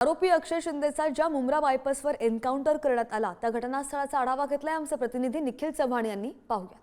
आरोपी अक्षय शिंदेचा ज्या मुंब्रा बायपासवर एन्काउंटर करण्यात आला त्या घटनास्थळाचा आढावा घेतलाय आमचे प्रतिनिधी निखिल चव्हाण यांनी. पाहूया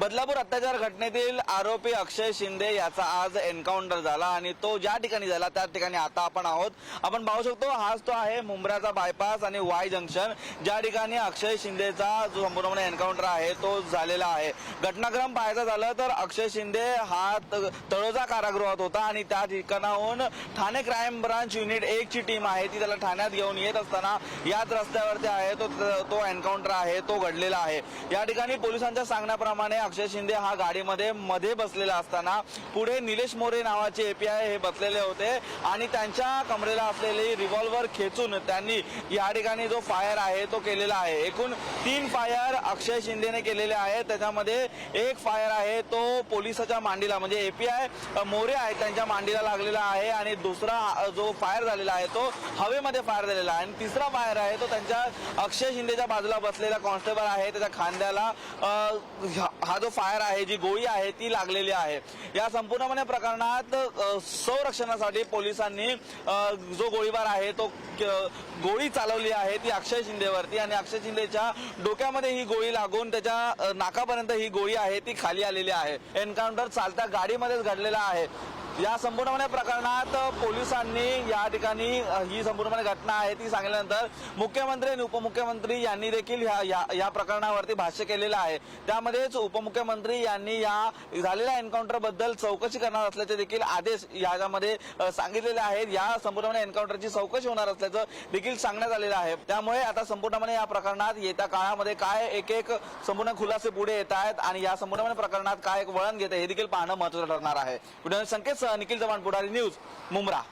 बदलापूर अत्याचार घटनेतील आरोपी अक्षय शिंदे याचा आज एन्काउंटर झाला आणि तो ज्या ठिकाणी झाला त्या ठिकाणी आता आपण आहोत. आपण पाहू शकतो हाच तो आहे मुंब्राचा बायपास आणि वाय जंक्शन ज्या ठिकाणी अक्षय शिंदेचा जो संपूर्णपणे एन्काउंटर आहे तो झालेला आहे. घटनाक्रम पाहायचा झालं तर अक्षय शिंदे हा तळोजा कारागृहात होता आणि त्या ठिकाणाहून ठाणे क्राईम ब्रांच युनिट एक ची टीम आहे ती त्याला ठाण्यात घेऊन येत असताना याच रस्त्यावरती आहे तो तो एन्काउंटर आहे तो घडलेला आहे. या ठिकाणी पोलिसांच्या सांगण्याप्रमाणे अक्षय शिंदे हा गाडीमध्ये मध्ये बसलेला असताना पुढे निलेश मोरे नावाचे एपीआय हे बसलेले होते आणि त्यांच्या कमरेला असलेली रिव्हॉल्वर खेचून त्यांनी या ठिकाणी जो फायर आहे तो केलेला आहे. एकूण तीन फायर अक्षय शिंदेने केलेले आहेत. त्याच्यामध्ये एक फायर आहे तो पोलिसाच्या मांडीला म्हणजे एपीआय मोरे आहेत त्यांच्या मांडीला लागलेला आहे आणि दुसरा जो फायर झालेला आहे तो हवेमध्ये फायर झालेला आहे. आणि तिसरा फायर आहे तो त्यांच्या अक्षय शिंदेच्या बाजूला बसलेला कॉन्स्टेबल आहे. त्याच्या खांद्याला हा जो फायर आहे जी गोळी आहे ती लागलेली आहे. या संपूर्णपणे प्रकरणात संरक्षणासाठी पोलिसांनी जो गोळीबार आहे तो गोळी चालवली आहे ती अक्षय शिंदेवरती आणि अक्षय शिंदेच्या डोक्यामध्ये ही गोळी लागून त्याच्या नाकापर्यंत ही गोळी आहे ती खाली आलेली आहे. एन्काउंटर चालत्या गाडीमध्येच घडलेला आहे. या संपूर्णपणे प्रकरणात पोलिसांनी या ठिकाणी ही संपूर्णपणे घटना आहे ती सांगितल्यानंतर मुख्यमंत्री आणि उपमुख्यमंत्री यांनी देखील ह्या- या या प्रकरणावरती भाष्य केलेलं आहे. त्यामध्येच उपमुख्यमंत्री यांनी या झालेल्या एन्काउंटरबद्दल चौकशी करणार असल्याचे देखील आदेश यामध्ये सांगितलेले आहेत. या संपूर्णपणे एन्काउंटरची चौकशी होणार असल्याचं देखील सांगण्यात आलेलं आहे. त्यामुळे आता संपूर्णपणे या प्रकरणात येत्या काळामध्ये काय एक एक संपूर्ण खुलासे पुढे येत आहेत आणि या संपूर्णपणे प्रकरणात काय एक वळण घेत हे देखील पाहणं महत्वाचं ठरणार आहे. संकेत निखिल चव्हाण पुढारी न्यूज मुंब्रा.